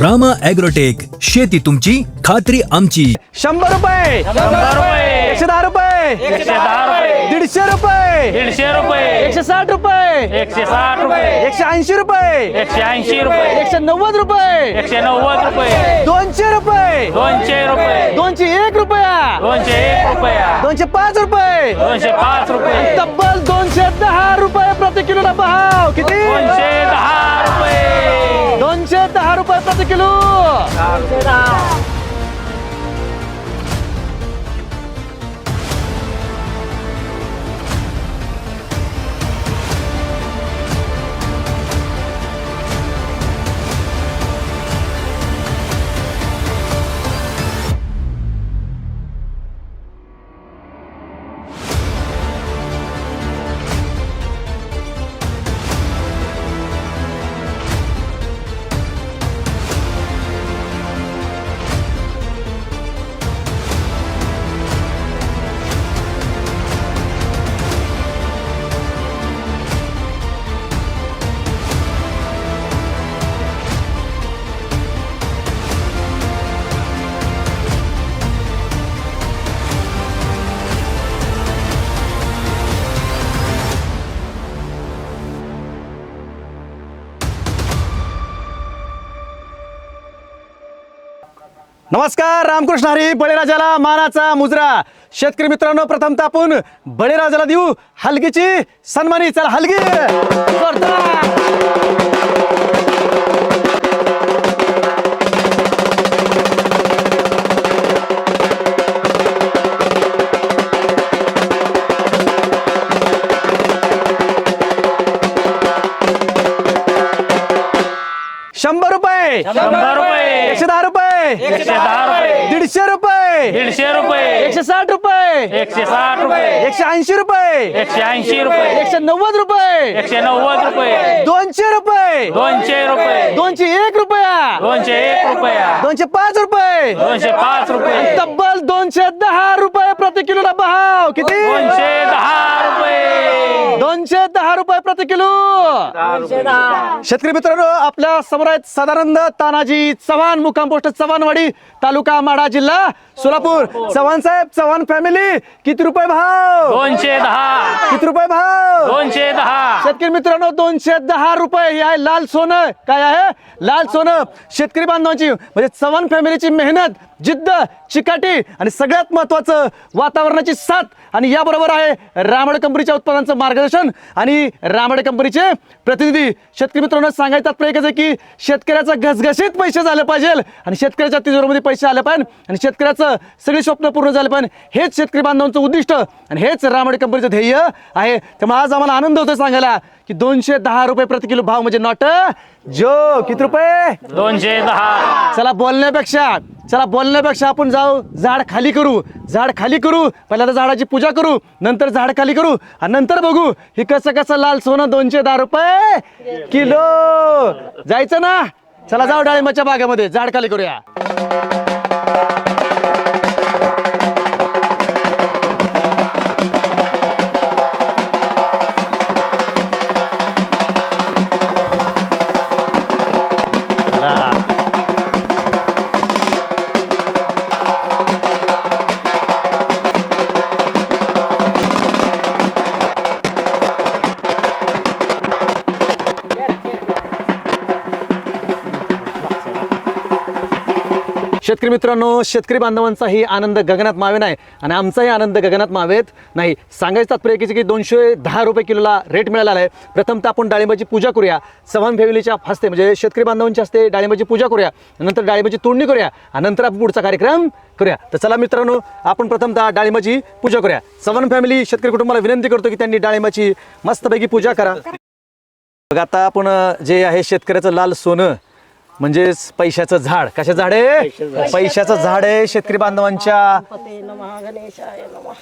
Rama agrotech शेती तुमची खात्री आमची. शंभर रुपये. शंभर रुपये. एकशे दहा रुपये. एकशे दहा रुपये. दीडशे रुपये. दीडशे रुपये. एकशे साठ रुपये. एकशे साठ रुपये. एकशे ऐंशी रुपये. एकशे ऐंशी रुपये. एकशे नव्वद रुपये. एकशे नव्वद रुपये. दोनशे रुपये. दोनशे रुपये. दोनशे एक रुपया. दोनशे एक रुपया. दोनशे पाच रुपये. दोनशे पाच रुपये. तब्बल दोनशे दहा रुपये. किलोला भाव किती? दोनशे दहा रुपये. दोनशे दहा रुपये प्रति किलो. नमस्कार रामकृष्ण हरी बळीराजाला मानाचा मुजरा. शेतकरी मित्रांनो प्रथमतः आपण बळीराजाला देऊ हलगीची सन्मानी. चला हलगी! एकशे साठ रुपये. एकशे साठ रुपये. एकशे ऐंशी रुपये. एकशे ऐंशी रुपये. एकशे नव्वद रुपये. एकशे नव्वद रुपये. दोनशे रुपये. दोनशे रुपये. दोनशे एक रुपया. दोनशे एक रुपया. दोनशे पाच रुपये. दोनशे पाच रुपये. तब्बल दोनशे दहा रुपये प्रति किलोला भाव किती? दोनशे दहा रुपये दोनशे दहा रुपये प्रति किलो शेतकरी मित्रांनो आपल्यासमोर आहेत सदानंद तानाजी चव्हाण मुक्काम पोस्ट चव्हाणवाडी तालुका माढा जिल्हा सोलापूर. चव्हाण साहेब चव्हाण फॅमिली किती रुपये भाव? दोनशे दहा. किती रुपये भाव? दोनशे दहा. शेतकरी मित्रांनो दोनशे दहा रुपये. हे आहे लाल सोनं. काय आहे? लाल सोनं. शेतकरी बांधवांची म्हणजे चव्हाण फॅमिलीची मेहनत जिद्द चिकाटी आणि सगळ्यात महत्वाचं वातावरणाची साथ. आणि याबरोबर आहे रामड कंपनीच्या उत्पादनांचं मार्गदर्शन आणि रामड कंपनीचे प्रतिनिधी. शेतकरी मित्रांनो सांगायचं एकच आहे की शेतकऱ्याचं घसघशीत पैसे झाले पाहिजे आणि शेतकऱ्याच्या तिजोरीमध्ये पैसे आले पाहिजे आणि शेतकऱ्याचं सगळी स्वप्न पूर्ण झाले पाहिजे. हेच शेतकरी बांधवांचं उद्दिष्ट आणि हेच रामड कंपनीचं ध्येय आहे. त्यामुळे आज आम्हाला आनंद होतो सांगायला की दोनशे दहा रुपये प्रति किलो भाव म्हणजे नॉट जो किती रुपये? दोनशे दहा. चला बोलण्यापेक्षा चला बोलण्यापेक्षा आपण जाऊ झाड खाली करू झाड खाली करू पहिल्यांदा झाडाची पूजा करू नंतर झाड खाली करू आणि नंतर बघू हे कसं कसं लाल सोनं दोनशे दहा रुपये किलो. जायचं ना? चला जाऊ डाळिंबाच्या बागेमध्ये झाड खाली करूया. शेतकरी मित्रांनो शेतकरी बांधवांचाही आनंद गगनात मावे नाही आणि आमचाही आनंद गगनात मावेत नाही. सांगायचं तात्पर्य की दोनशे दहा रुपये किलोला रेट मिळाला आहे. प्रथमतः आपण डाळिंबाची पूजा करूया. चव्हाण फॅमिलीच्या हस्ते म्हणजे शेतकरी बांधवांच्या हस्ते डाळिंबाची पूजा करूया. नंतर डाळिंबाची तोडणी करूया. आणि नंतर आपण पुढचा कार्यक्रम करूया. तर चला मित्रांनो आपण प्रथमतः डाळिंबाची पूजा करूया. चव्हाण फॅमिली शेतकरी कुटुंबाला विनंती करतो की त्यांनी डाळिंबाची मस्तपैकी पूजा करा. बघा आता आपण जे आहे शेतकऱ्याचं लाल सोनं म्हणजेच पैशाचं झाड. कशा झाड? आहे पैशाचं झाड आहे शेतकरी बांधवांच्या.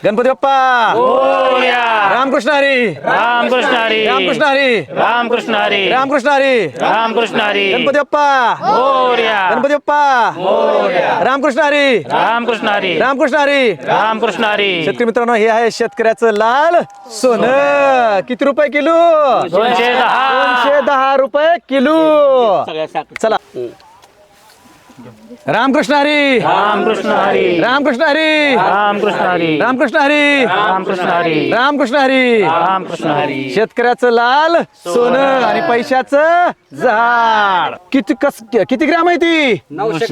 गणपती बाप्पा! मोरया. रामकृष्ण हरी! रामकृष्ण हरी. रामकृष्ण हरी! रामकृष्ण हरी. रामकृष्ण हरी! रामकृष्ण हरी. गणपती बाप्पा! मोरया. गणपती बाप्पा! रामकृष्ण हरी! रामकृष्ण हरी. रामकृष्ण हरी! रामकृष्ण हरी. शेतकरी मित्रांनो हे आहे शेतकऱ्याचं लाल सोनं. किती रुपये किलो? दोनशे दहा. रुपये किलो. चला. रामकृष्ण हरी। रामकृष्ण हरी। रामकृष्ण हरी। रामकृष्ण हरी। रामकृष्ण हरी। रामकृष्ण हरी। रामकृष्ण हरी। रामकृष्ण हरी। शेतकऱ्याचं लाल सोनं आणि पैशाचं झाड. किती कस किती ग्राम आहे ती? नऊशे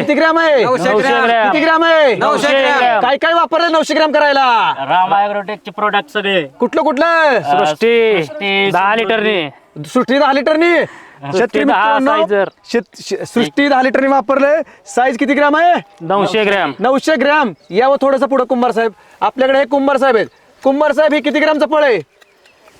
किती ग्राम आहे. किती ग्राम आहे? नऊशे ग्रॅम. काय काय वापरलं नऊशे ग्राम करायला? राम ॲग्रोटेकचे प्रोडक्ट सगळे. कुठलं कुठलं? सृष्टी. सृष्टी, दहा लिटरनी. सृष्टी दहा लिटरनी? शेतकरी मित्रांनो, साईजर. शेत- शे- सृष्टी दहा लिटरनी वापरले साईज किती ग्राम आहे? नऊशे ग्रॅम. नऊशे ग्रॅम. यावं थोडंसं पुढं कुंभार साहेब. आपल्याकडे हे कुंभार साहेब आहेत. कुंभार साहेब हे किती ग्रामचं फळ आहे?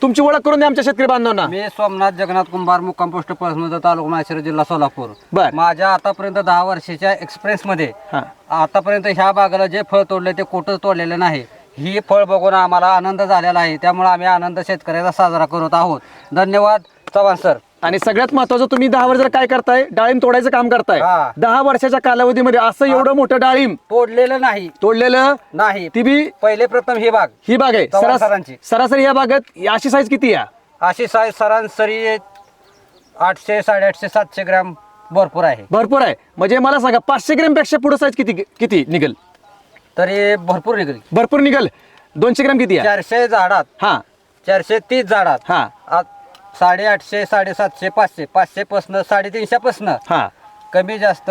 तुमची ओळख करून द्या आमच्या शेतकरी बांधवांना. मी सोमनाथ जगन्नाथ कुंभार मुक्काम पोस्ट पळसमुद्र तालुका माहेश्वर जिल्हा सोलापूर. बर. माझ्या आतापर्यंत दहा वर्षाच्या एक्सपिरियन्समध्ये हा. आतापर्यंत ह्या बागाला जे फळ तोडले ते कुठंच तोडलेलं नाही. ही फळ बघून आम्हाला आनंद झालेला आहे. त्यामुळे आम्ही आनंद शेतकऱ्याचा साजरा करत आहोत. धन्यवाद चव्हाण सर. आणि सगळ्यात महत्वाचं तुम्ही दहा वर्ष काय करताय डाळिंब तोडायचं काम करताय. हा. दहा वर्षाच्या कालावधीमध्ये असं एवढं मोठं डाळिंब तोडलेलं नाही. तोडलेलं नाही. ती बी पहिले प्रथम ही बाग ही बाग आहे. चव्हाण सरास- सरांची. सरासरी या बागेत अशी साईज किती आहे? अशी साईज सरासरी आठशे साडेआठशे सातशे ग्रॅम भरपूर आहे. भरपूर आहे. म्हणजे मला सांगा पाचशे ग्रॅमपेक्षा पुढे साईज किती किती निघेल? तरी भरपूर निघली. भरपूर निघेल. दोनशे ग्रॅम किती आहे? चारशे झाडात. हा. चारशे तीस झाडात. हा. आ- साडेआठशे साडेसातशे पाचशे पाचशे पासनं साडेतीनशे पासनं हा. कमी जास्त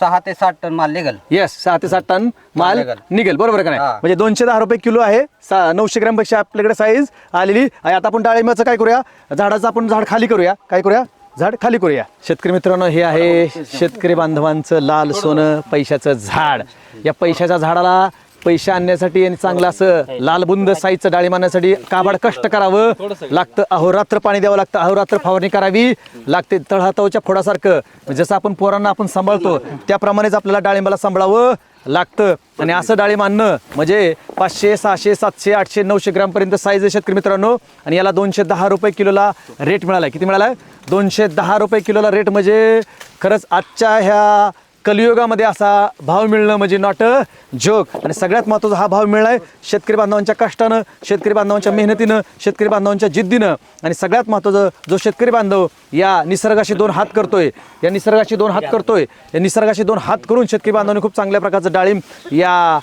सहा ते साठ टन माल निघल. येस सहा ते सात टन माल निघेल. निघेल. बरोबर का नाही? हा. म्हणजे दोनशे दहा रुपये किलो आहे. सा- नऊशे ग्रॅमपेक्षा आपल्याकडे साईज आलेली. आणि आता आपण डाळिंबाचं काय करूया? झाडाचं आपण झाड खाली करूया. काय करूया? झाड खाली करूया. शेतकरी मित्रांनो हे आहे शेतकरी बांधवांचं लाल सोनं पैशाचं झाड. या पैशाच्या झाडाला पैसे आणण्यासाठी आणि चांगलं असं लालबुंद साईजचं डाळिंब आणण्यासाठी काबाड कष्ट करावं. लागतं अहोरात्र पाणी द्यावं लागतं. अहोरात्र फवारणी करावी. लागते तळहातावच्या फोडासारखं. जसं आपण पोरांना आपण सांभाळतो त्याप्रमाणेच आपल्याला डाळिंबाला सांभाळावं लागतं. आणि असं डाळिंब आणणं म्हणजे पाचशे सहाशे सातशे आठशे नऊशे ग्रामपर्यंत साईज आहे शेतकरी मित्रांनो. आणि याला दोनशे दहा रुपये किलोला रेट मिळाला किती मिळाला दोनशे दहा रुपये किलोला रेट म्हणजे खरंच आजच्या ह्या कलियुगामध्ये असा भाव मिळणं म्हणजे नॉट अ जोक आणि सगळ्यात महत्त्वाचा हा भाव मिळालाय शेतकरी बांधवांच्या कष्टानं शेतकरी बांधवांच्या मेहनतीनं शेतकरी बांधवांच्या जिद्दीनं. आणि सगळ्यात महत्त्वाचं जो शेतकरी बांधव या निसर्गाशी दोन हात करतोय या निसर्गाशी दोन हात करतोय या निसर्गाशी दोन हात करून शेतकरी बांधवांनी खूप चांगल्या प्रकारचं डाळिंब या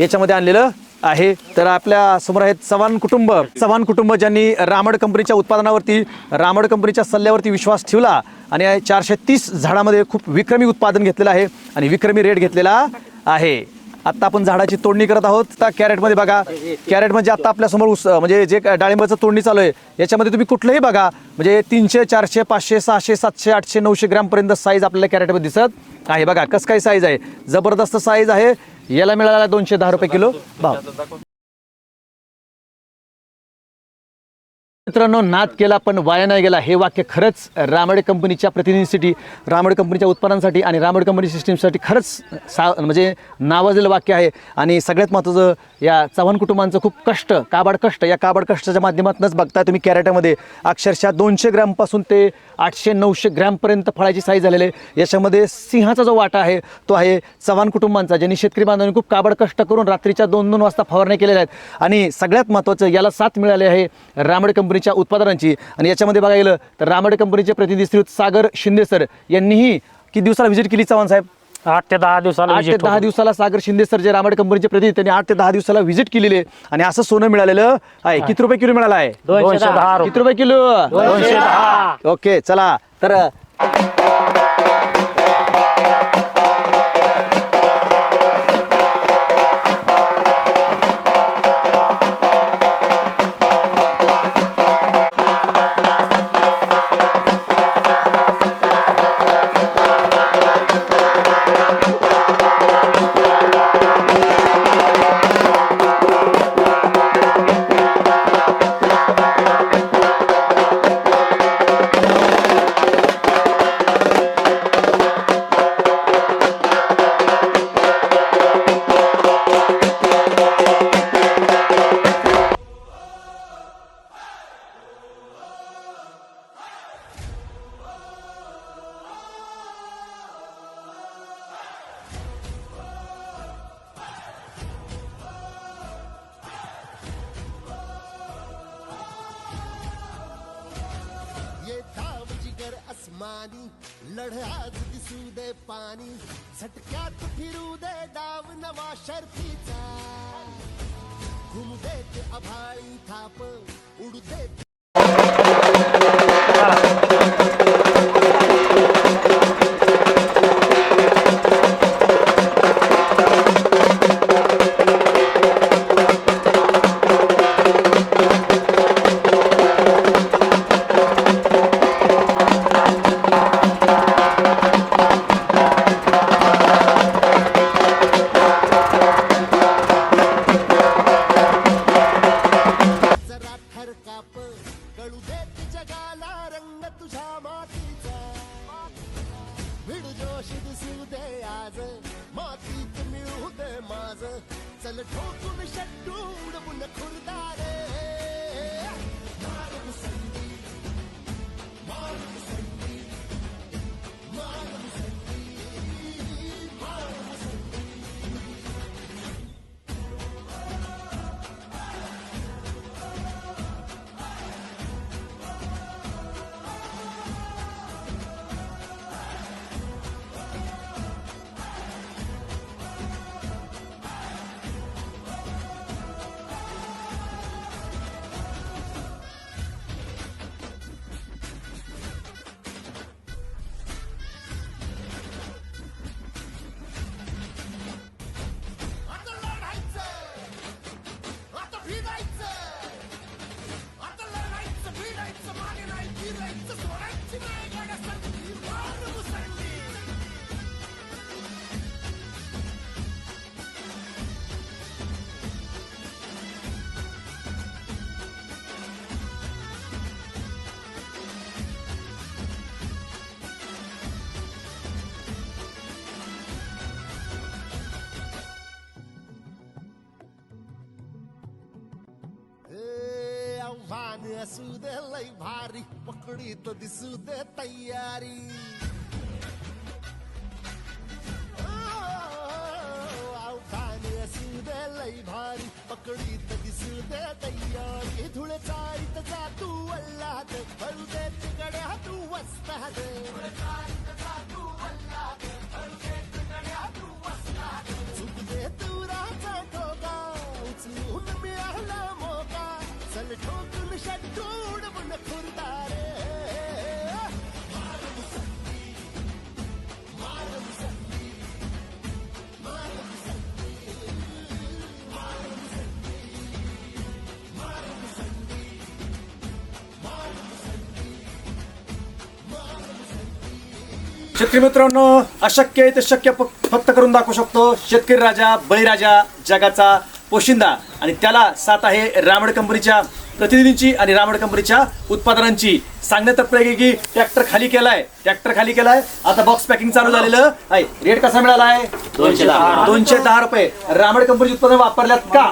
याच्यामध्ये आणलेलं आहे. तर आपल्यासमोर आहेत चव्हाण कुटुंब. चव्हाण कुटुंब ज्यांनी रामड कंपनीच्या उत्पादनावरती रामड कंपनीच्या सल्ल्यावरती विश्वास ठेवला आणि चारशे तीस झाडामध्ये खूप विक्रमी उत्पादन घेतलेलं आहे आणि विक्रमी रेट घेतलेला आहे. आता आपण झाडाची तोडणी करत आहोत. त्या कॅरेटमध्ये बघा. कॅरेट म्हणजे आता आपल्यासमोर उस म्हणजे जे डाळिंबाचं तोडणी चालू आहे याच्यामध्ये तुम्ही कुठलंही बघा. म्हणजे तीनशे चारशे पाचशे सहाशे सातशे आठशे नऊशे ग्रॅमपर्यंत साईज आपल्याला कॅरेटमध्ये दिसत आहे. बघा कसं काय साईज आहे? जबरदस्त साईज आहे. याला मिळाला दोनशे दहा रुपये किलो भाव. मित्रांनो नाद केला पण वाया नाही गेला. हे वाक्य खरंच रामडे कंपनीच्या प्रतिनिधीसाठी रामड कंपनीच्या उत्पादनासाठी आणि रामड कंपनी सिस्टीमसाठी खरंच सा म्हणजे नावाजलेलं वाक्य आहे. आणि सगळ्यात महत्त्वाचं या चव्हाण कुटुंबांचं खूप कष्ट काबाड कष्ट या काबाड कष्टाच्या माध्यमातूनच बघताय तुम्ही कॅरेटामध्ये. अक्षरशः दोनशे ग्रॅमपासून ते आठशे नऊशे ग्रॅमपर्यंत फळाची साईज झालेली आहे. याच्यामध्ये सिंहाचा जो वाटा आहे तो आहे चव्हाण कुटुंबांचा ज्यांनी शेतकरी बांधवांनी खूप काबड कष्ट करून रात्रीच्या दोन दोन वाजता फवारण्या केलेल्या आहेत. आणि सगळ्यात महत्त्वाचं याला साथ मिळाली आहे रामड कंपनीच्या उत्पादनांची. आणि याच्यामध्ये बघायला गेलं तर रामड कंपनीचे प्रतिनिधी श्री सागर शिंदे सर यांनीही किती दिवसाला व्हिजिट केली चव्हाण साहेब? आठ ते दहा दिवसाला आठ ते visit दहा होतो. दिवसाला सागर शिंदे सर जे रामड कंपनीचे प्रतिनिधी त्यांनी आठ ते दहा दिवसाला व्हिजिट केलेली. आहे आणि असं सोनं मिळालेलं आहे. किती रुपये किलो मिळालं आहे? दोनशे दहा किती रुपये किलो? दोनशे दहा. ओके चला. तर लढ्यात दिसू दे पाणी झटक्यात फिरू दे डाव नवा शर्तीचा. घुमू दे ते आभाळी थाप उडू छान असू दे लय भारी पकडीत दिसू दे तयारी असू दे लय भारी पकडीत दिसू दे तयारी धुळे चाळीत जा तू अल्लाद हळू दे तिकड्या तू वस्ताद चुक दे तुराचा ठोका उचलून मिळाला मोका चल ठोकून शट्टूड खुरदारे। शेतकरी मित्रांनो अशक्य आहे ते शक्य फक्त करून दाखवू शकतो. शेतकरी राजा बळीराजा जगाचा पोशिंदा. आणि त्याला साथ आहे रामड कंपनीच्या प्रतिनिधींची आणि रामड कंपनीच्या उत्पादनांची. सांगण्यात तात्पर्य आहे की ट्रॅक्टर खाली केलाय. ट्रॅक्टर खाली केलाय. आता बॉक्स पॅकिंग चालू झालेलं. आहे. रेट कसा मिळाला आहे? दोनशे दहा. दोनशे दहा. रुपये. रामड कंपनीची उत्पादन वापरल्यात का?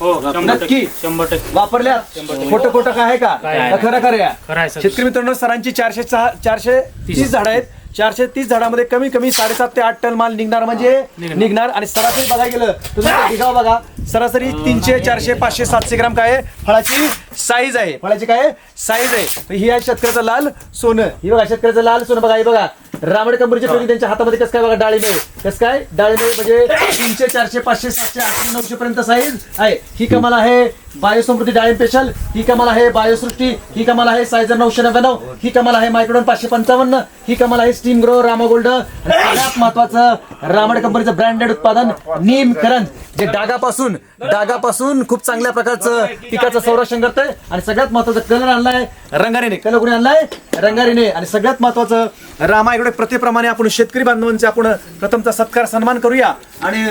हो नक्की. टक्के. शंभर टक्के. वापरल्यात? खोटं खोटं काय आहे का? खरं खरं. शेतकरी मित्रांनो सरांची चारशे चारशे तीस. झाड आहेत. चारशे तीस झाडामध्ये कमी कमी साडेसात ते आठ टन माल निघणार म्हणजे निघणार. आणि सरासरी बघायला गेलं तुम्ही ढिगाव बघा. सरासरी तीनशे चारशे पाचशे सातशे ग्राम काय आहे? फळाची साईज आहे. फळाची काय आहे? साईज आहे. तर ही आहे शेतकऱ्याचं लाल सोनं. ही बघा शेतकऱ्याचं लाल सोनं. बघा ही बघा. रामड कंपनीचे प्रतिनिधी त्यांच्या हातामध्ये कसं काय बघा डाळिंबे कसं काय? डाळिंबे म्हणजे तीनशे चारशे पाचशे सातशे आठशे नऊशे पर्यंत साईज आहे. ही कमाल आहे बायोसमृद्धी डाळिंब स्पेशल ही कमाल आहे बायोसृष्टी. ही कमाल आहे सायझर नऊशे नव्याण्णव. ही कमाल आहे मायक्रोडॉन पाचशे पंचावन्न. ही कमाल आहे स्टीम ग्रो रामा गोल्ड. आणि सगळ्यात महत्वाचं रामड कंपनीचं ब्रँडेड उत्पादन नीम करण जे डागापासून डागापासून खूप चांगल्या प्रकारचं पिकाचं संरक्षण करतंय. आणि सगळ्यात महत्वाचं कलर आणलाय रंगारीने. कलर कोणी आणलाय? रंगारीने. आणि सगळ्यात महत्वाचं रामायगडे प्रथेप्रमाणे आपण शेतकरी बांधवांचे आपण प्रथमचा सत्कार सन्मान करूया आणि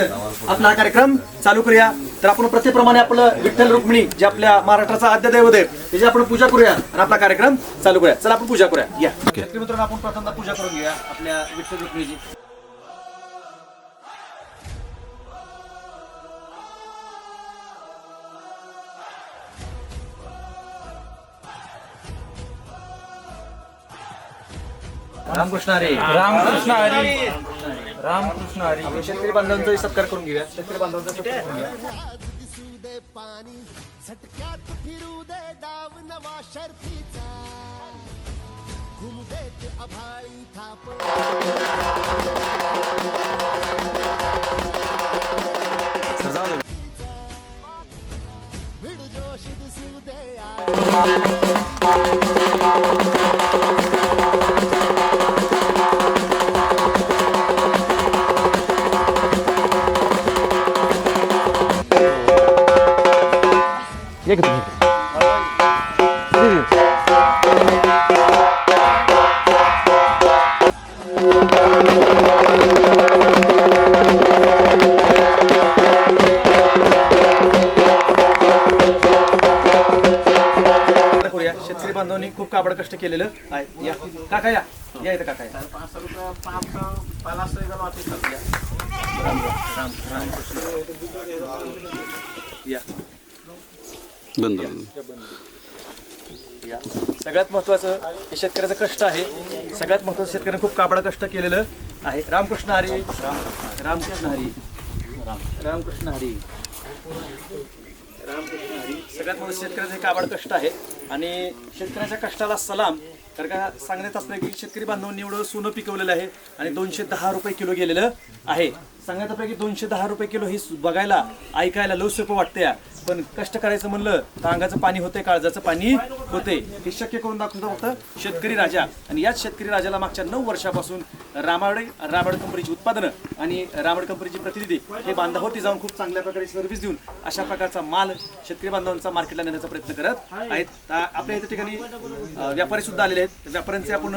आपला हा कार्यक्रम चालू करूया. तर आपण प्रथेप्रमाणे आपलं विठ्ठल रुक्मिणी जे आपल्या महाराष्ट्राचा आद्य दैवत आहे त्याची आपण पूजा करूया आणि आपला कार्यक्रम चालू करूया. चला आपण पूजा करूया. या. शेतकरी मित्रांनो आपण प्रथमता पूजा करून घेऊया आपल्या विठ्ठल रुक्मिणीची. रामकृष्ण हरी रामकृष्ण हरी रामकृष्ण हरी शेतकरी बांधवांचा सत्कार करून घेऊया. शेतकरी बांधवांचा सत्कार करून घेऊया. पाणी झटक्यात फिरू दे डाव नवा शर्फीचा घुमू दे ते आभाळी थाप जोश दिसू दे या. सगळ्यात महत्वाचं हे शेतकऱ्याचं कष्ट आहे. सगळ्यात महत्वाचं शेतकऱ्याने खूप काबडा कष्ट केलेलं आहे. रामकृष्ण हरी. राम रामकृष्ण हरी. राम रामकृष्ण हरी. रामकृष्ण हरी. सगळ्यात महत्वाचं शेतकऱ्याचं हे काबड कष्ट आहे. आणि शेतकऱ्याच्या कष्टाला सलाम. तर का सांगण्यात असलं की शेतकरी बांधवांनी एवढं सोनं पिकवलेलं आहे आणि दोनशे दहा रुपये किलो गेलेलं आहे. सांगण्यात आपल्या की दोनशे दहा रुपये किलो ही बघायला ऐकायला लव सोपं वाटते पण कष्ट करायचं म्हणलं तर अंगाचं पाणी होते काळजाचं पाणी होते हे शक्य करून दाखवतो फक्त शेतकरी राजा. आणि याच शेतकरी राजाला मागच्या नऊ वर्षापासून रामाडे रामाड कंपनीची उत्पादनं आणि रामाड कंपनीची प्रतिनिधी हे बांधावरती जाऊन खूप चांगल्या प्रकारे सर्व्हिस देऊन अशा प्रकारचा माल शेतकरी बांधवांचा मार्केटला नेण्याचा प्रयत्न करत आहेत. आपल्या इथे ठिकाणी व्यापारी सुद्धा आलेले आहेत. व्यापाऱ्यांचे आपण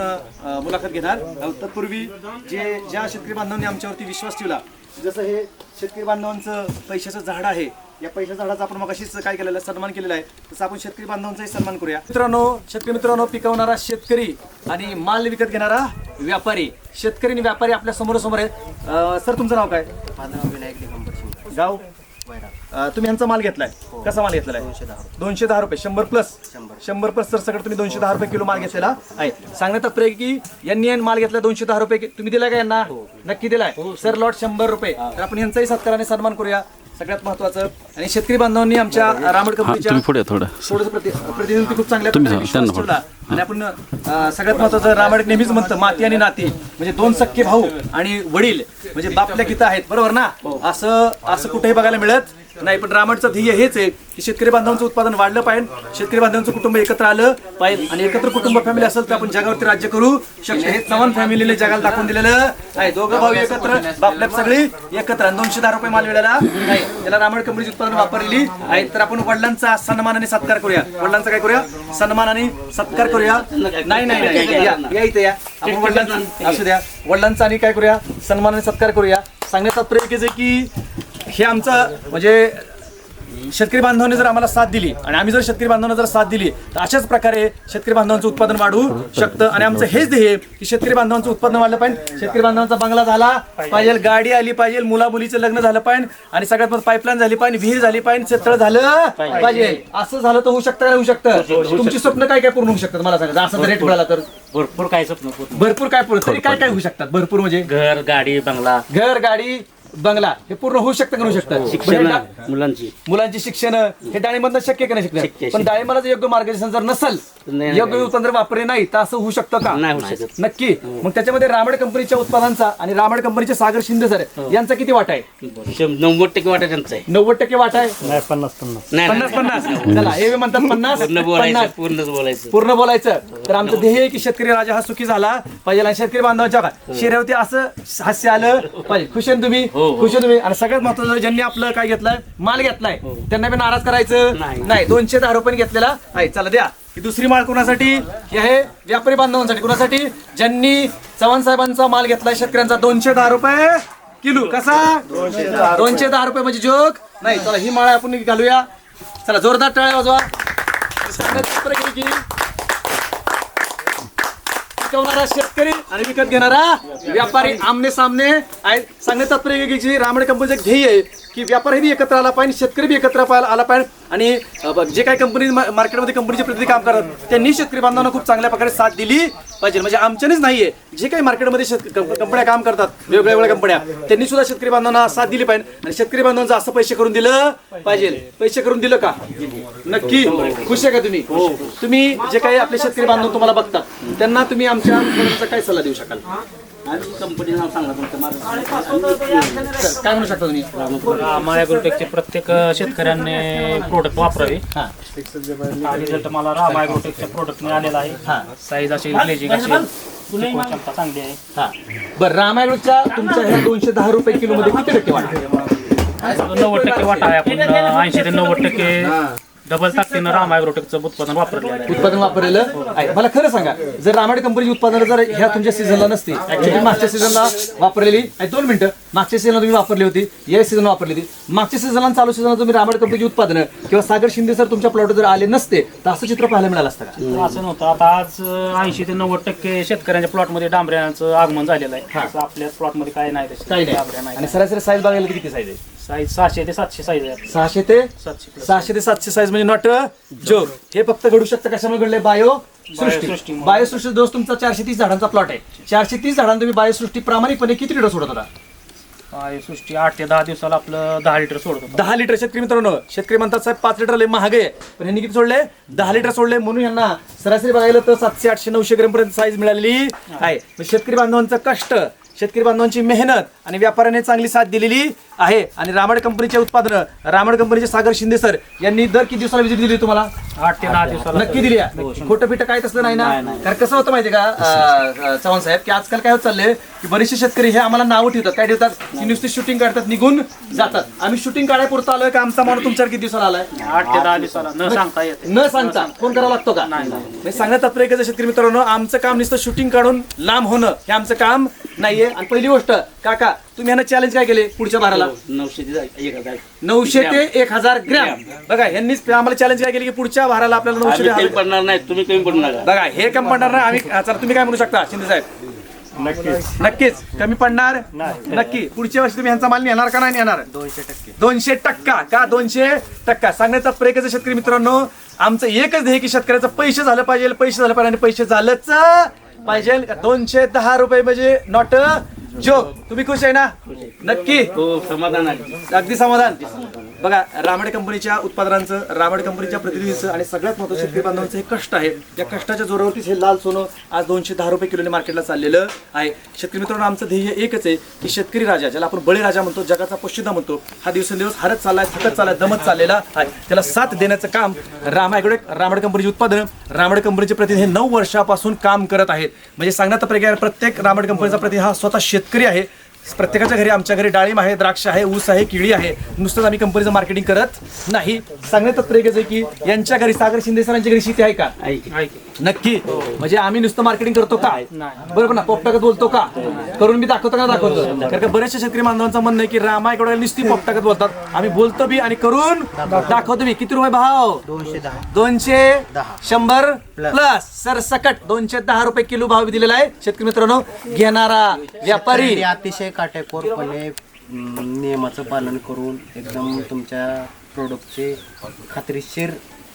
मुलाखत घेणार तत्पूर्वी जे ज्या शेतकरी बांधवांनी आमच्यावरती विश्वास ठेवला जसं हे शेतकरी बांधवांचं पैशाचं झाड आहे या पैशाच्या झाडाचा आपण मग अशीच काय केलेलं आहे? सन्मान केलेला आहे. तसं आपण शेतकरी बांधवांचाही सन्मान करूया. मित्रांनो शेतकरी मित्रांनो पिकवणारा शेतकरी आणि माल विकत घेणारा व्यापारी शेतकरी आणि व्यापारी आपल्यासमोर समोर आहेत सर तुमचं नाव काय? गाव? तुम्ही यांचा माल घेतलाय. कसा माल घेतलेला आहे? दोनशे दहा रुपये. शंभर प्लस. शंभर. प्लस सर सगळं तुम्ही दोनशे दहा रुपये किलो माल घेतलेला आहे. सांगण्यात तात्पर्य की यांनी माल घेतला दोनशे दहा रुपये तुम्ही दिलाय का यांना? नक्की दिलाय. सर. लॉट शंभर रुपये. तर आपण यांचाही सत्काराने सन्मान करूया. सगळ्यात महत्वाचं आणि शेतकरी बांधवांनी आमच्या रामड कंपनीच्या पुढे थोडं. थोडंसं प्रति- प्रतिनिधी खूप चांगल्या तुम्ही प्रकारे सांगा, विश्वास त्यांना ठेवला. आणि आपण अं, सगळ्यात महत्वाचं रामायण नेहमीच म्हणतं माती आणि नाती म्हणजे दोन सख्खे भाऊ आणि वडील म्हणजे बापल्या गीता आहेत. बरोबर ना? असं असं कुठेही बघायला मिळत नाही पण रामायणचं ध्येय हेच आहे की शेतकरी बांधवांचं उत्पादन वाढलं पाहिजे शेतकरी बांधवांचं कुटुंब एकत्र आलं पाहिजे. आणि एकत्र कुटुंब फॅमिली असेल तर आपण जगावरती राज्य करू. शकतो हे समान फॅमिलीने जगाला दाखवून दिलेलं. आहे दोघं भाऊ एकत्र बापल्याप सगळी एकत्र. दोनशे दहा रुपये माल मिळाला. नाही त्याला रामायण कंपनीची उत्पादन वापरलेली आहे तर आपण वडिलांचा सन्मान आणि सत्कार करूया. वडिलांचा काय करूया? सन्मान आणि सत्कार करूया. नाही नाही या इथे या. आपण वडिलांचा असू द्या. वडिलांचा आणि काय करूया? सन्मान आणि सत्कार करूया. सांगण्याचा तात्पर्य की हे आमचं म्हणजे शेतकरी बांधवांनी जर आम्हाला साथ दिली आणि आम्ही जर शेतकरी बांधवांना जर साथ दिली तर अशाच प्रकारे शेतकरी बांधवांचं उत्पादन वाढू शकतं. आणि आमचं हेच ध्येय की शेतकरी बांधवांचं उत्पादन वाढलं पाहिजे. शेतकरी बांधवांचा बंगला झाला पाहिजे गाडी आली पाहिजे मुला मुलीचं लग्न झालं पाहिजे आणि सगळ्यात महत्त्वाचं पाईपलाईन झाली पाहिजे विहीर झाली पाहिजे शेततळ झालं पाहिजे. असं झालं तर होऊ शकतं होऊ शकतं. तुमची स्वप्न काय काय पूर्ण होऊ शकतात मला सांगा. असं रेट मिळाला तर. भरपूर काय स्वप्न भरपूर काय पूर्ण. तरी काय काय होऊ शकतात? भरपूर म्हणजे? घर गाडी बंगला. घर गाडी बंगला हे पूर्ण होऊ शकतं का होऊ शकतं? शिक्षण मुलांची. मुलांची शिक्षण हे डाळिंबात शक्य का नाही शक्य, शकत पण शक्य. जर योग्य मार्गदर्शन जर नसेल नाही, योग्य नाही. उत्पादन वापरले नाही तर असं होऊ शकतं का? नाही होऊ शकत. नक्की. मग त्याच्यामध्ये रामड कंपनीच्या उत्पादनांचा आणि रामड कंपनीचे सागर शिंदे सर यांचा किती वाटा आहे? शं- नव्वद टक्के वाटा त्यांचा आहे. नव्वद टक्के वाटा आहे? पन्नास पन्नास. नाही, पन्नास नाही. पन्नास चला हे म्हणतात पन्नास. पूर्ण बोलायचं पन्नास. पूर्णच बोलायचं. पूर्ण बोलायचं. तर आमचं ध्येय आहे की शेतकरी राजा हा सुखी झाला पाहिजे. आणि शेतकरी बांधवांच्या शेऱ्यावरती असं हास्य आलं पाहिजे. खुश आहे ना तुम्ही? हो, हो. खुश आहे तुम्ही? आणि सगळ्यात महत्वाचं ज्यांनी आपलं काय घेतलंय? माल घेतलाय. त्यांना बी नाराज करायचं? नाही. दोनशे दहा रुपये घेतलेला? आहे चला द्या. ही दुसरी माळ कोणासाठी? ही आहे व्यापारी बांधवांसाठी. कोणासाठी? ज्यांनी चव्हाण साहेबांचा माल घेतलाय शेतकऱ्यांचा दोनशे दहा रुपये. किलो कसा? दोनशे दहा रुपये म्हणजे जोक. नाही चला ही माळ आपण घालूया. चला जोरदार टाळ्या वाजवा सांगण्यात तात्पर्य आहे की पिकवणारा शेतकरी आणि विकत घेणारा व्यापारी आमने सामने सांगण्याचा प्रयोग तात्पर्य की जी कंपनीचं ध्येय आहे की व्यापारी बी एकत्र आला पाहिजे शेतकरी बी एकत्र पाहायला आला पाहिजे. आणि जे काही कंपनी मार्केटमध्ये कंपनीचे प्रतिनिधी काम करतात त्यांनी शेतकरी बांधवांना खूप चांगल्या प्रकारे साथ दिली पाहिजे. म्हणजे आमच्यानेच नाहीये. जे काही मार्केटमध्ये शेत कंपन्या काम करतात वेगवेगळ्या वेगळ्या कंपन्या त्यांनी सुद्धा शेतकरी बांधवांना साथ दिली पाहिजे. आणि शेतकरी बांधवांचं असं पैसे करून दिलं पाहिजे. पैसे करून दिलं का? नक्की. खुश आहे का तुम्ही? तुम्ही जे काही आपले शेतकरी बांधव तुम्हाला बघतात त्यांना तुम्ही आमच्या काय सल्ला देऊ शकाल? आणि कंपनी नाव सांगा तुमचं माझं सर, काय म्हणू शकता तुम्ही? प्रत्येक शेतकऱ्यांनी प्रोडक्ट वापरावे. हा. रिझल्ट मला राम ॲग्रोटेकच्या प्रोडक्टने आलेला आहे. साईज असेल ग्लेजिंग असेल क्षमता चांगली आहे. हा. बरं रामायणच्या तुमच्या ह्या दोनशे दहा रुपये किलो मध्ये किती टक्के वाढ नव्वद टक्के वाटा आहे आपण ऐंशी ते नव्वद टक्के डबल ताकदीनं राम ॲग्रोटेकचं उत्पादन वापरलेलं आहे. उत्पादन वापरलेलं आहे. मला खरं सांगा जर रामायण कंपनीची उत्पादनं जर ह्या तुमच्या सीझनला नसती तुम्ही मागच्या सीझनला वापरलेली आहे, दोन मिनिटं मागच्या सीझनला तुम्ही वापरली होती या सीझनला वापरली होती. मागच्या सीझनला आणि चालू सीझनला तुम्ही रामायण कंपनीची उत्पादनं किंवा सागर शिंदे सर तुमच्या प्लॉट जर आले नसते तर असं चित्र पाहायला मिळालं असतं का? असं नव्हतं. आता आज ऐंशी ते नव्वद टक्के शेतकऱ्यांच्या प्लॉटमध्ये डांबऱ्याचं आगमन झालेलं आहे. असं आपल्या प्लॉटमध्ये काय नाही तशी काही डांबऱ्या नाही. आणि सरासरी साईज बघायला किती साईज आहे? साईज सहाशे ते सातशे साईज आहे. सहाशे ते सातशे plus. सहाशे ते सातशे साईज म्हणजे नॉट जोक हे फक्त घडू शकतं कशामुळे घडलंय? बायो सृष्टी बायोसृष्टी. बायोसृष्टी दोष तुमचा चारशे तीस झाडांचा प्लॉट आहे. चारशे तीस झाडांना तुम्ही बायोसृष्टी प्रामाणिकपणे किती लिटर सोडत होता? आहे सृष्टी आठ ते दहा दिवसाला आपलं दहा लिटर सोडत होतं. दहा लिटर शेतकरी मित्रांनो शेतकरी म्हणतात साहेब पाच लिटर लय महाग आहे. पण यांनी किती सोडले? दहा लिटर सोडले. म्हणून यांना सरासरी बघायला तर सातशे आठशे नऊशे ग्रॅम पर्यंत साईज मिळालेली आहे. मग शेतकरी बांधवांचं कष्ट शेतकरी बांधवांची मेहनत आणि व्यापाऱ्याने चांगली साथ दिलेली आहे. आणि रामड कंपनीचे उत्पादनं रामड कंपनीचे सागर शिंदे सर यांनी दर किती दिवसाला विजिट दिली तुम्हाला? आठ ते दहा दिवसाला. नक्की दिली आहे. खोटं पिठं काहीच असलं नाही ना? कारण कसं होतं माहितीये का? अं, अं, चव्हाण साहेब की आजकाल काय होत चाललंय? की बरेचसे शेतकरी हे आम्हाला नावं ठेवतात. काय ठेवतात की नुसती शूटिंग काढतात निघून जातात. आम्ही शूटिंग काढायपुरतं आलोय का? आमचा माणूस तुमच्यावर किती दिवसाला आलाय? आठ ते दहा दिवसाला. न सांगता येते न सांगता. फोन करावा लागतो का? म्हणजे सांगण्यात तात्पर्य शेतकरी मित्रांनो आमचं काम नुसतं शूटिंग काढून लांब होणं हे आमचं काम नाहीये. आणि पहिली गोष्ट काका तुम्ही यांना चॅलेंज काय केले पुढच्या बाराला? नऊशे ते एक हजार. नऊशे ते एक हजार ग्रॅम. बघा यांनीच आम्हाला चॅलेंज काय केली की पुढच्या भाराला आपल्याला नऊशे ते पडणार नाही तुम्ही कमी पडू नका बघा हे कमी पडणार नाही. आम्ही चला तुम्ही काय म्हणू शकता शिंदे साहेब? नक्कीच. कमी पडणार? नक्की. पुढच्या वर्षी तुम्ही यांचा माल नेणार का नाही नेणार? दोनशे टक्के. दोनशे टक्का. का दोनशे टक्का? सांगण्याचा प्रयत्न शेतकरी मित्रांनो. आमचं एकच ध्येय की शेतकऱ्याचं पैसे झालं पाहिजे पैसे झालं पाहिजे आणि पैसे झालंच पाहिजे. दोनशे दहा रुपये म्हणजे नॉट जोक तुम्ही खुश आहे ना? नक्की? हो समाधान आहे. अगदी समाधान. बघा रामडे कंपनीच्या उत्पादनांचं रामडे कंपनीच्या प्रतिनिधीचं आणि सगळ्यात महत्त्वाचं शेतकरी बांधवांचं हे कष्ट आहे. या कष्टाच्या जोरावरतीच हे लाल सोनं आज दोनशे दहा रुपये किलोने मार्केटला चाललेलं आहे. शेतकरी मित्रांनो आमचं ध्येय एकच आहे की शेतकरी राजा ज्याला आपण बळीराजा म्हणतो जगाचा पश्चिदा म्हणतो हा दिवसेंदिवस हरत चाललाय थकत चाललाय दमत चाललेला आहे. त्याला साथ देण्याचं काम रामायगडे रामड कंपनीची उत्पादनं रामड कंपनीचे प्रतिनिधी हे नऊ वर्षापासून काम करत आहेत. म्हणजे सांगण्याचा प्रकार प्रत्येक रामड कंपनीचा प्रतिनिधी हा स्वतः शेतकरी आहे. प्रत्येकाच्या घरी आमच्या घरी डाळिंब आहे द्राक्ष आहे ऊस आहे केळी आहे. नुसतंच आम्ही कंपनीचं मार्केटिंग करत नाही. सांगण्यात तात्पर्य एकच आहे की यांच्या घरी सागर शिंदे सरांच्या घरी शेती आहे का? नक्की. म्हणजे आम्ही नुसतं मार्केटिंग करतो का? बरोबर ना? पोपटाकत बोलतो का? करून मी दाखवतो का दाखवतो? कारण का बरेचशा शेतकरी बांधवांचं म्हणणं आहे की रामायकडे नुसती पोपटाकत बोलतात. आम्ही बोलतो बी आणि करून दाखवतो. बी. किती रुपये भाव? दोनशे शंभर प्लस. सर सकट. दोनशे दहा रुपये किलो भाव दिलेला आहे. शेतकरी मित्रांनो घेणारा व्यापारी. शेतकऱ्यांनी काटेकोरपणे नियमाचं पालन करून एकदम तुमच्या प्रोडक्टचे खात्रीशीर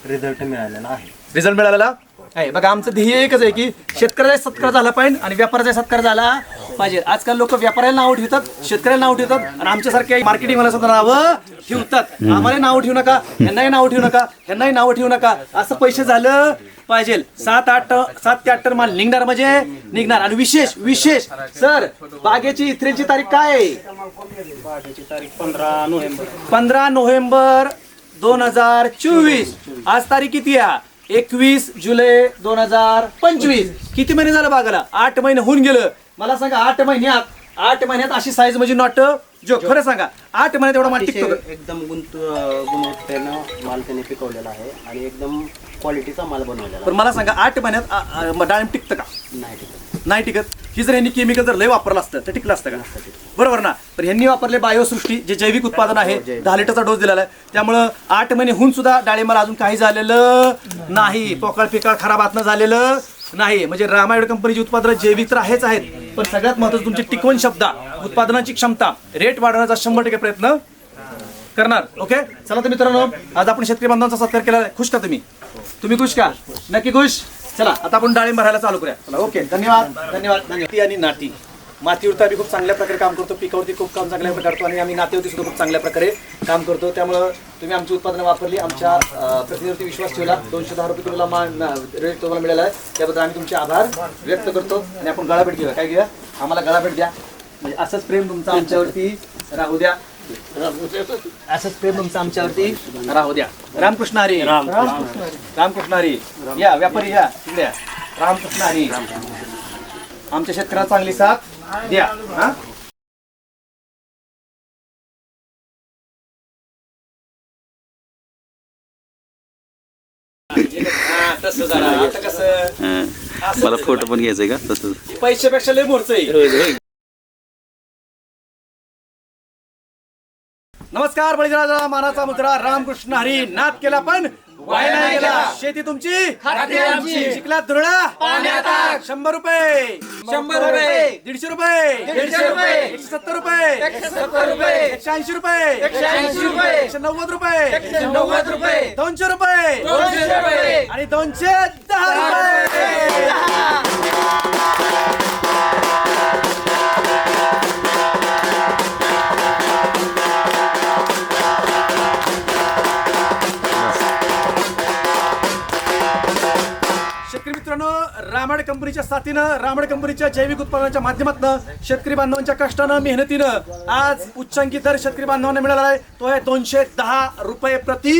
रिझल्ट मिळालेला आहे. रिझल्ट मिळालेला? आहे बघा आमचं ध्येय एकच आहे की शेतकऱ्याचा सत्कार झाला पाहिजे आणि व्यापाराचा सत्कार झाला पाहिजे. आजकाल लोक व्यापाऱ्याला नाव ठेवतात शेतकऱ्याला नाव ठेवतात आणि आमच्यासारख्या मार्केटिंग मला सुद्धा नावं ठेवतात. आम्हाला नाव ठेवू नका यांनाही नाव ठेवू नका यांनाही नाव ठेवू नका. असं पैसे झालं पाहिजे. सात आठ सात ते आठ टन माल निघणार म्हणजे निघणार. आणि विशेष विशेष सर बागेची इथरेची तारीख काय आहे? तारीख पंधरा नोव्हेंबर पंधरा नोव्हेंबर दोन हजार चोवीस. आज तारीख किती आहे? एकवीस जुलै दोन हजार पंचवीस. किती महिने झालं बागाला? आठ महिने होऊन गेलं. मला सांगा आठ महिन्यात आठ महिन्यात अशी साईज म्हणजे नॉट जो खरं सांगा आठ महिन्यात एवढा माल टिकतो एकदम गुंत गुणवत्तेनं माल त्याने पिकवलेला आहे. आणि एकदम क्वालिटीचा माल बनवलेला पण मला सांगा आठ महिन्यात आ- आ- म- डाळिंब टिकतं का. नाही ठीक नाही टिकत. ही जर यांनी केमिकल जर लय वापरलं असतं तर टिकलं असतं का? बरोबर ना? पण यांनी वापरले बायोसृष्टी जे जैविक उत्पादन आहे दहा लिटरचा डोस दिलेला आहे. त्यामुळं आठ महिने होऊन सुद्धा डाळिंबाला अजून काही झालेलं नाही. पोकळ पिकाळ खराब आतनं झालेलं नाही. म्हणजे रामायण कंपनीची उत्पादनं जैविक तर आहेच आहेत पण सगळ्यात महत्त्वाचं तुमची टिकवण क्षमता उत्पादनाची क्षमता रेट वाढवण्याचा शंभर टक्के प्रयत्न करणार ओके चला तर मित्रांनो आज आपण शेतकरी बांधवांचा सत्कार केला. खुश का तुम्ही? तुम्ही खुश का? नक्की खुश? चला आता आपण डाळिंब भरायला चालू करूया. चला ओके धन्यवाद धन्यवाद. धन्यवाद ती आणि नाटी मातीवरती आम्ही खूप चांगल्या प्रकारे काम करतो पिकावरती खूप काम चांगल्या प्रकारे करतो आणि आम्ही नातेवरती सुद्धा खूप चांगल्या प्रकारे काम करतो. त्यामुळं तुम्ही आमची उत्पादनं वापरली आमच्या प्रतिनिधीवरती विश्वास ठेवला. दोनशे दहा रुपये किलोला मान रेट तुम्हाला मिळाला आहे. त्याबद्दल आम्ही तुमचे आभार व्यक्त करतो आणि आपण गळाभेट घेऊया. काय घेऊया? आम्हाला गळाभेट द्या. म्हणजे असंच प्रेम तुमचं आमच्यावरती राहू द्या. असंच प्रेम तुमचं आमच्यावरती. राहू द्या. रामकृष्ण हरी. रामकृष्ण हरी. या व्यापारी या. तिकडे या. रामकृष्ण हरी. आमच्या शेतकऱ्याला चांगली साथ द्या. हा? हा, तसं जरा. आता कसं? मला फोटो पण घ्यायचंय का? तसंच पैशापेक्षा लय मोरचं आहे. नमस्कार बळीराजा मानाचा मुद्रा रामकृष्ण हरी नाद केला पण वाया गेला. शेती तुमची? शिकला धुरळा शंभर रुपये. शंभर रुपये. दीडशे रुपये. दीडशे रुपये. एकशे सत्तर रुपये. एकशे सत्तर रुपये. एकशे ऐंशी रुपये. एकशे ऐंशी रुपये. एकशे नव्वद रुपये. एकशे नव्वद रुपये. दोनशे रुपये. दोनशे रुपये. आणि दोनशे दहा रुपये. मित्रांनो रामाड कंपनीच्या साथीनं रामाड कंपनीच्या जैविक उत्पादनाच्या माध्यमातून शेतकरी बांधवांच्या कष्टानं मेहनतीनं आज उच्चांकी दर शेतकरी बांधवांना मिळाला आहे. तो आहे दोनशे दहा रुपये प्रति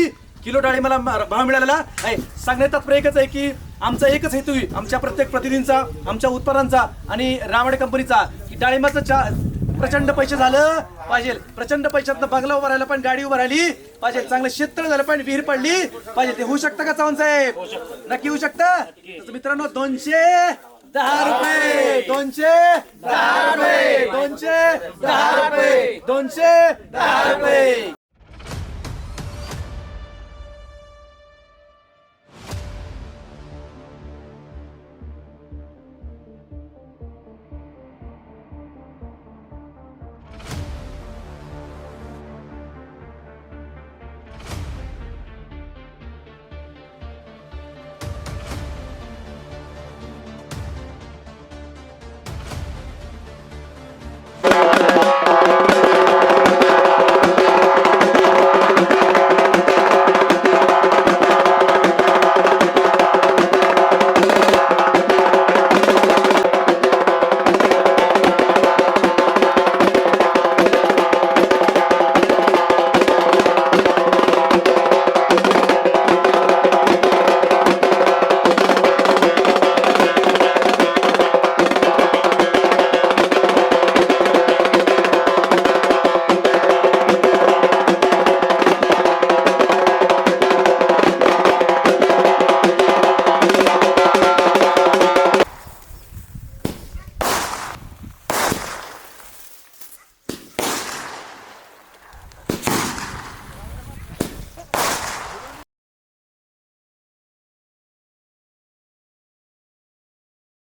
किलो डाळिंबाला भाव मिळालेला. आहे. सांगण्यात तात्पर्य एकच आहे की आमचा एकच हेतू आहे आमच्या प्रत्येक प्रतिनिधींचा आमच्या उत्पादनांचा आणि रामाड कंपनीचा की डाळिंबाचा प्रचंड पैसे झालं पाहिजे. प्रचंड पैशातनं बंगला उभा राहिला पण गाडी उभा राहिली. पाहिजे चांगलं शेततळ झालं पण विहीर पडली. पाहिजे ते होऊ शकतं का चव्हाण साहेब? नक्की होऊ शकतं? तर मित्रांनो दोनशे दहा रुपये दोनशे दहा रुपये दोनशे दहा रुपये दोनशे दहा रुपये.